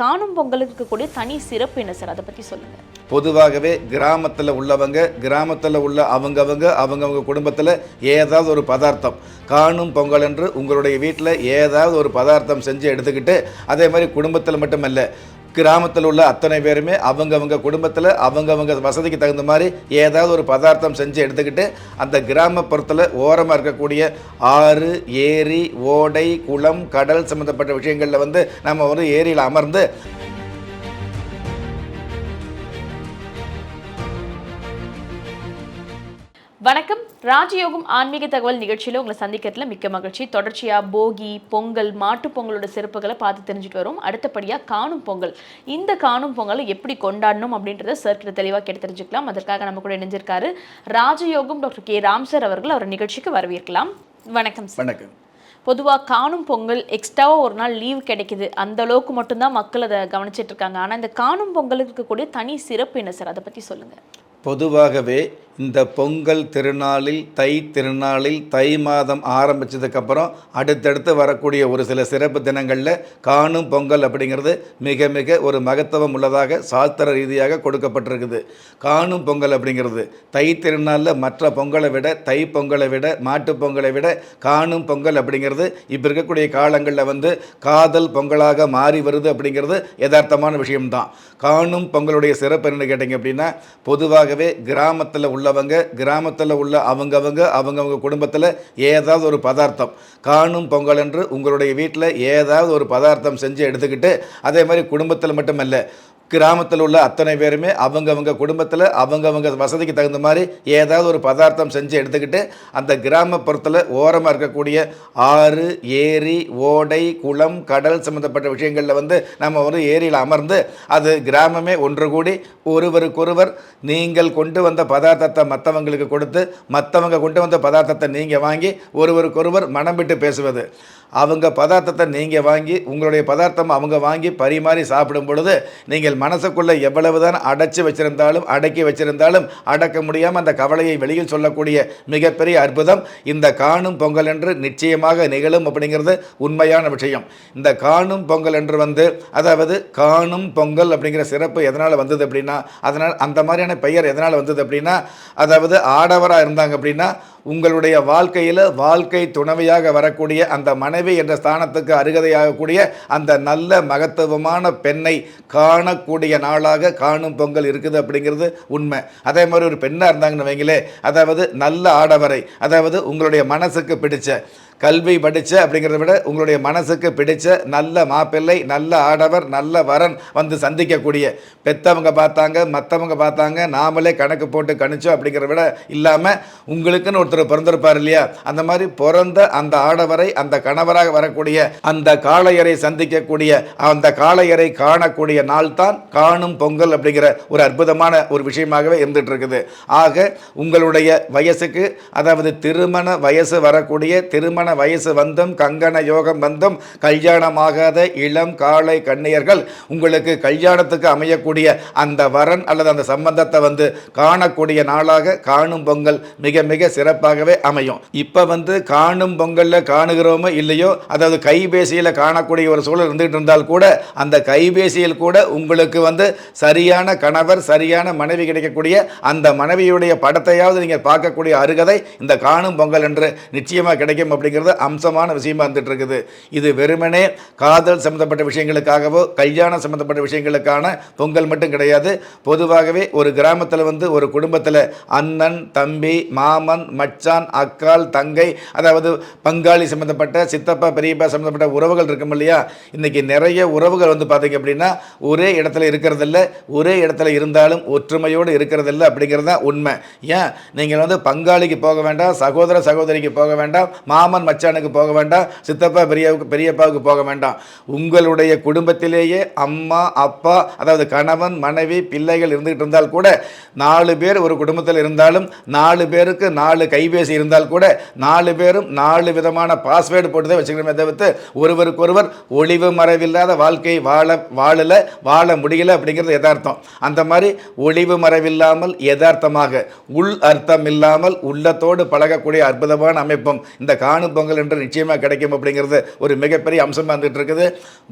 காணும் பொங்கலுக்கு இருக்கக்கூடிய தனி சிறப்பு என்ன சார்? அதை பற்றி சொல்லுங்கள் பொதுவாகவே கிராமத்தில் உள்ளவங்க கிராமத்தில் உள்ள அவங்கவங்க அவங்கவங்க குடும்பத்தில் ஏதாவது ஒரு பதார்த்தம் காணும் பொங்கல் என்று உங்களுடைய வீட்டில் ஏதாவது ஒரு பதார்த்தம் செஞ்சு எடுத்துக்கிட்டு அதே மாதிரி குடும்பத்தில் மட்டுமல்ல கிராமத்தில் உள்ள அத்தனை பேருமே அவங்கவங்க குடும்பத்தில் அவங்கவங்க வசதிக்கு தகுந்த மாதிரி ஏதாவது ஒரு பதார்த்தம் செஞ்சு எடுத்துக்கிட்டு அந்த கிராமப்புறத்தில் ஓரமாக இருக்கக்கூடிய ஆறு ஏரி ஓடை குளம் கடல் சம்மந்தப்பட்ட விஷயங்களில் வந்து நம்ம வந்து ஏரியில் அமர்ந்து ராஜயோகம் ஆன்மீக தகவல் நிகழ்ச்சியில் உங்களை சந்திக்கிறதுல மிக்க மகிழ்ச்சி. தொடர்ச்சியாக போகி பொங்கல் மாட்டுப் பொங்கலோட சிறப்புகளை பார்த்து தெரிஞ்சுட்டு வரும். அடுத்தபடியாக காணும் பொங்கல். இந்த காணும் பொங்கலை எப்படி கொண்டாடணும் அப்படின்றத சார் கிட்ட தெளிவாக கேட்டு தெரிஞ்சுக்கலாம். அதற்காக நம்ம கூட இணைஞ்சிருக்காரு ராஜயோகம் டாக்டர் கே. ராம் சார் அவர்கள் அவர் நிகழ்ச்சிக்கு வரவேற்கலாம். வணக்கம் சார் வணக்கம். பொதுவாக காணும் பொங்கல் எக்ஸ்ட்ராவாக ஒரு நாள் லீவ் கிடைக்குது. அந்த அளவுக்கு மட்டும்தான் மக்கள் அதை கவனிச்சிட்டு இருக்காங்க. ஆனால் இந்த காணும் பொங்கலுக்கு இருக்கக்கூடிய தனி சிறப்பு என்ன சார் அதை பற்றி சொல்லுங்கள் பொதுவாகவே இந்த பொங்கல் திருநாளில் தை திருநாளில் தை மாதம் ஆரம்பித்ததுக்கப்புறம் அடுத்தடுத்து வரக்கூடிய ஒரு சில சிறப்பு தினங்களில் காணும் பொங்கல் அப்படிங்கிறது மிக மிக ஒரு மகத்துவம் உள்ளதாக சாஸ்திர ரீதியாக கொடுக்கப்பட்டிருக்குது. காணும் பொங்கல் அப்படிங்கிறது தை திருநாளில் மற்ற பொங்கலை விட தை பொங்கலை விட மாட்டுப் பொங்கலை விட காணும் பொங்கல் அப்படிங்கிறது இப்போ இருக்கக்கூடிய காலங்களில் வந்து காதல் பொங்கலாக மாறி வருது அப்படிங்கிறது யதார்த்தமான விஷயம்தான். காணும் பொங்கலுடைய சிறப்பு என்னென்னு கேட்டிங்க அப்படின்னா பொதுவாக பொதுவாகவே கிராமத்தில் உள்ளவங்க கிராமத்தில் உள்ள அவங்கவங்க அவங்கவங்க குடும்பத்தில் ஏதாவது ஒரு பதார்த்தம் காணும் பொங்கல் என்று உங்களுடைய வீட்டில் ஏதாவது ஒரு பதார்த்தம் செஞ்சு எடுத்துக்கிட்டு அதே மாதிரி குடும்பத்தில் மட்டுமல்ல கிராமத்தில் உள்ள அத்தனை பேருமே அவங்கவங்க குடும்பத்தில் அவங்கவங்க வசதிக்கு தகுந்த மாதிரி ஏதாவது ஒரு பதார்த்தம் செஞ்சு எடுத்துக்கிட்டு அந்த கிராமப்புறத்தில் ஓரமாக இருக்கக்கூடிய ஆறு ஏரி ஓடை குளம் கடல் சம்மந்தப்பட்ட விஷயங்களில் வந்து நம்ம ஒரு ஏரியில் அமர்ந்து அது கிராமமே ஒன்று கூடி ஒருவருக்கொருவர் நீங்கள் கொண்டு வந்த பதார்த்தத்தை மற்றவங்களுக்கு கொடுத்து மற்றவங்க கொண்டு வந்த பதார்த்தத்தை நீங்கள் வாங்கி ஒருவருக்கொருவர் மனம் விட்டு பேசுவது. அவங்க பதார்த்தத்தை நீங்கள் வாங்கி உங்களுடைய பதார்த்தம் அவங்க வாங்கி பரிமாறி சாப்பிடும் பொழுது நீங்கள் மனசுக்குள்ளே எவ்வளவுதான் அடைச்சி வச்சிருந்தாலும் அடக்கி வச்சிருந்தாலும் அடக்க முடியாமல் அந்த கவலையை வெளியில் சொல்லக்கூடிய மிகப்பெரிய அற்புதம் இந்த காணும் பொங்கல் என்று நிச்சயமாக நிகழும் அப்படிங்கிறது உண்மையான விஷயம். இந்த காணும் பொங்கல் என்று வந்து அதாவது காணும் பொங்கல் அப்படிங்கிற சிறப்பு எதனால் வந்தது அப்படின்னா அதனால் அந்த மாதிரியான பெயர் எதனால் வந்தது அப்படின்னா அதாவது ஆடவராக இருந்தாங்க அப்படின்னா உங்களுடைய வாழ்க்கையில் வாழ்க்கை துணைவையாக வரக்கூடிய அந்த மனைவி என்ற ஸ்தானத்துக்கு அருகதையாகக்கூடிய அந்த நல்ல மகத்துவமான பெண்ணை காணக்கூடிய கூடிய நாளாக காணும் பொங்கல் இருக்குது அப்படிங்கிறது உண்மை. அதே மாதிரி ஒரு பெண்ணாக இருந்தாங்கன்னு வைங்களே அதாவது நல்ல ஆடவரை அதாவது உங்களுடைய மனசுக்கு பிடிச்ச கல்வி படித்த அப்படிங்கிறத விட உங்களுடைய மனசுக்கு பிடிச்ச நல்ல மாப்பிள்ளை நல்ல ஆடவர் நல்ல வரன் வந்து சந்திக்கக்கூடிய பெத்தவங்க பார்த்தாங்க மற்றவங்க பார்த்தாங்க நாமளே கணக்கு போட்டு கணிச்சோம் அப்படிங்கிறத விட இல்லாமல் உங்களுக்குன்னு ஒருத்தர் பிறந்திருப்பார் இல்லையா? அந்த மாதிரி பிறந்த அந்த ஆடவரை அந்த கணவராக வரக்கூடிய அந்த காளையரை சந்திக்கக்கூடிய அந்த காளையரை காணக்கூடிய நாள் தான் காணும் பொங்கல் அப்படிங்கிற ஒரு அற்புதமான ஒரு விஷயமாகவே இருந்துட்டு இருக்குது ஆக உங்களுடைய வயசுக்கு அதாவது திருமண வயசு வரக்கூடிய திருமண வயசு வந்தும் கங்கண யோகம் வந்தும் கல்யாணமாகாத இளம் காளை கண்ணியர்கள் உங்களுக்கு கல்யாணத்துக்கு அமையக்கூடிய அந்த வரன் அல்லது அந்த சம்பந்தத்தை வந்து காணக்கூடிய நாளாக காணும் பொங்கல் மிக மிக சிறப்பாகவே அமையும். இப்போ வந்து காணும் பொங்கலில் காணுகிறோமோ இல்லையோ அதாவது கைபேசியில் காணக்கூடிய ஒரு சூழல் இருந்துகிட்டு இருந்தால் கூட அந்த கைபேசியில் கூட உங்களுக்கு வந்து சரியான கணவர் சரியான மனைவி கிடைக்கக்கூடிய அந்த மனைவியுடைய படத்தையாவது நீங்கள் பார்க்கக்கூடிய அருகதை இந்த காணும் பொங்கல் என்று நிச்சயமாக கிடைக்கும் அப்படிங்கிறது அம்சமான விஷயமா இருந்துட்டு இருக்குது இது வெறுமனே காதல் சம்பந்தப்பட்ட விஷயங்களுக்காகவோ கல்யாணம் சம்பந்தப்பட்ட விஷயங்களுக்கான பொங்கல் மட்டும் கிடையாது. பொதுவாகவே ஒரு கிராமத்தில் வந்து ஒரு குடும்பத்தில் அண்ணன் தம்பி மாமன் மச்சான் அக்கால் தங்கை அதாவது பங்காளி சம்பந்தப்பட்ட சித்தப்பா பெரியப்பா சம்பந்தப்பட்ட உறவுகள் இருக்கும் இல்லையா? இன்னைக்கு நிறைய உறவுகள் வந்து பார்த்தீங்க அப்படின்னா ஒரே இடத்துல இருக்கிறதில்ல ஒரே இடத்துல இருந்தாலும் ஒற்றுமையோடு இருக்கிறதில்ல அப்படிங்கிறது தான் உண்மை. ஏன்? நீங்கள் வந்து பங்காளிக்கு போக வேண்டாம் சகோதர சகோதரிக்கு போக வேண்டாம் மாமன் மச்சானுக்கு போக வேண்டாம் சித்தப்பா பெரியவுக்கு பெரியப்பாவுக்கு போக வேண்டாம். உங்களுடைய குடும்பத்திலேயே அம்மா அப்பா அதாவது கணவன் மனைவி பிள்ளைகள் இருந்துகிட்டு இருந்தால் கூட நாலு பேர் ஒரு குடும்பத்தில் இருந்தாலும் நாலு பேருக்கு நாலு கைபேசி இருந்தால் கூட நாலு பேரும் நாலு விதமான பாஸ்வேர்டு போட்டு தான் வச்சுக்கணுமே தவிர்த்து ஒருவருக்கொருவர் ஒளிவு மறைவில்லாத வாழ்க்கை வாழ வாழல வாழ முடியல அப்படிங்கிறது யதார்த்தம். அந்த மாதிரி ஒளிவு மறைவில்லாமல் யதார்த்தமாக உள் அர்த்தம் இல்லாமல் உள்ளத்தோடு பழகக்கூடிய அற்புதமான அமைப்பும் இந்த காணும் பொங்கல் என்று நிச்சயமாக கிடைக்கும் அப்படிங்கிறது ஒரு மிகப்பெரிய அம்சமாக வந்துட்டு இருக்குது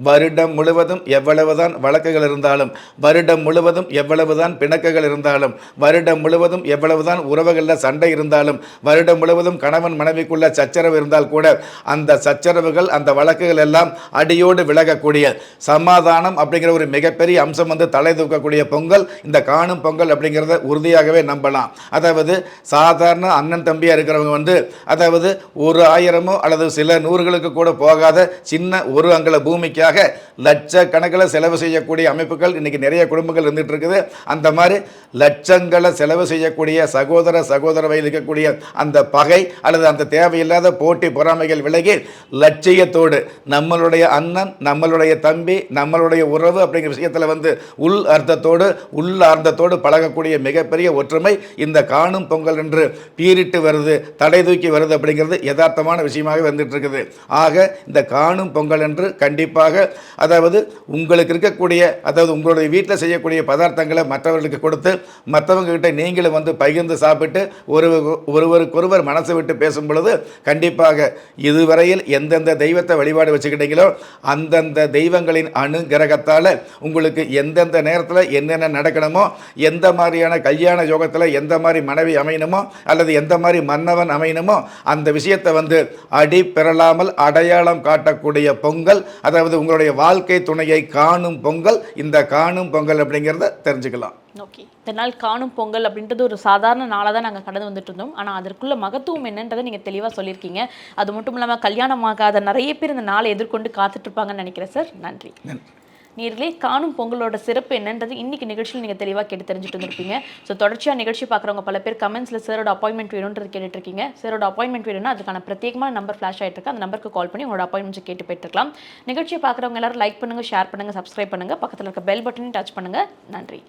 வருடம் முழுவதும் எவ்வளவுதான் வழக்குகள் இருந்தாலும் வருடம் முழுவதும் எவ்வளவுதான் பிணக்குகள் இருந்தாலும் வருடம் முழுவதும் எவ்வளவுதான் உறவுகளில் சண்டை இருந்தாலும் வருடம் முழுவதும் கணவன் மனைவிக்குள்ள சச்சரவு இருந்தால் கூட அந்த சச்சரவுகள் அந்த வழக்குகள் எல்லாம் அடியோடு விலகக்கூடிய சமாதானம் அப்படிங்கிற ஒரு மிகப்பெரிய அம்சம் வந்து தலை தூக்கக்கூடிய பொங்கல் இந்த காணும் பொங்கல் அப்படிங்கிறத உறுதியாகவே நம்பலாம். அதாவது சாதாரண அண்ணன் தம்பியாக இருக்கிறவங்க வந்து அதாவது ஒரு ஆயிரம் அல்லது சில நூறுகளுக்கு கூட போகாத சின்ன ஒரு அங்கல பூமிக்காக லட்சக்கணக்கில் செலவு செய்யக்கூடிய அமைப்புகள் இன்னைக்கு நிறைய குடும்பங்கள் இருந்துட்டு இருக்குது அந்த மாதிரி லட்சங்களை செலவு செய்யக்கூடிய சகோதர சகோதர வயதில் இருக்கக்கூடிய அந்த பகை அல்லது அந்த தேவையில்லாத போட்டி பொறாமைகள் விலகி லட்சியத்தோடு நம்மளுடைய அண்ணன் நம்மளுடைய தம்பி நம்மளுடைய உறவு அப்படிங்கிற விஷயத்தில் வந்து உள் அர்த்தத்தோடு உள் அர்த்தத்தோடு பழகக்கூடிய மிகப்பெரிய ஒற்றுமை இந்த காணும் பொங்கல் என்று பீரிட்டு வருது தடை தூக்கி வருது அப்படிங்கிறது யதார்த்தமான விஷயமாக வந்துட்டு இருக்குது ஆக இந்த காணும் பொங்கல் என்று கண்டிப்பாக அதாவது உங்களுக்கு இருக்கக்கூடிய அதாவது உங்களுடைய வீட்டில் செய்யக்கூடிய பதார்த்தங்களை மற்றவர்களுக்கு கொடுத்து மற்றவங்ககிட்ட நீங்களும் வந்து பகிர்ந்து சாப்பிட்டு ஒரு ஒருவருக்கொருவர் மனசை விட்டு பேசும் பொழுது கண்டிப்பாக இதுவரையில் எந்தெந்த தெய்வத்தை வழிபாடு வச்சுக்கிட்டீங்களோ அந்தந்த தெய்வங்களின் அனுகிரகத்தால் உங்களுக்கு எந்தெந்த நேரத்தில் என்னென்ன நடக்கணுமோ எந்த மாதிரியான கல்யாண யோகத்தில் எந்த மாதிரி மனைவி அமையணுமோ அல்லது எந்த மாதிரி மன்னவன் அமையணுமோ அந்த விஷயத்தை வந்து அடி பெறலாமல் அடையாளம் காட்டக்கூடிய பொங்கல் அதாவது உங்களுடைய வாழ்க்கை துணையை காணும் பொங்கல். இந்த காணும் பொங்கல் அப்படிங்கிறத தெரிஞ்சுக்கலாம். ஓகே. இந்த நாள் காணும் பொங்கல் அப்படின்றது ஒரு சாதாரண நாளாக தான் நாங்கள் கடந்து வந்துட்டு இருந்தோம். ஆனால் அதற்குள்ள மகத்துவம் என்னன்றதை நீங்கள் தெளிவாக சொல்லியிருக்கீங்க. அது மட்டும் இல்லாமல் கல்யாணம் ஆகாத நிறைய பேர் இந்த நாளை எதிர்கொண்டு காத்துட்டு இருப்பாங்கன்னு நினைக்கிறேன் சார். நன்றி. நன்றி. நேர்களே காணும் பொங்கலோட சிறப்பு என்னன்றது இன்னைக்கு நிகழ்ச்சியில் நீங்கள் தெளிவாக கேட்டு தெரிஞ்சுட்டு வந்திருப்பீங்க ஸோ தொடர்ச்சியாக நிகழ்ச்சி பார்க்குறவங்க பல பேர் கமெண்ட்ஸில் சரோட அப்பாயின்மெண்ட் வேணுன்றது கேட்டுட்ருக்கீங்க. சரோட அப்பாயின்மெண்ட் வேணும்னா அதுக்கான பிரத்யேகமான நம்பர் ஃப்ளாஷ் ஆகிட்டு இருக்கு அந்த நம்பருக்கு கால் பண்ணி உங்களோட அப்பாயின்மெண்ட் கேட்டு போயிட்டுருக்கலாம் நிகழ்ச்சியை பார்க்குறவங்க எல்லாரும் லைக் பண்ணுங்கள் ஷேர் பண்ணுங்கள் சப்ஸ்கிரைப் பண்ணுங்கள் பக்கத்தில் இருக்க பெல் பட்டனையும் டச் பண்ணுங்கள் நன்றி.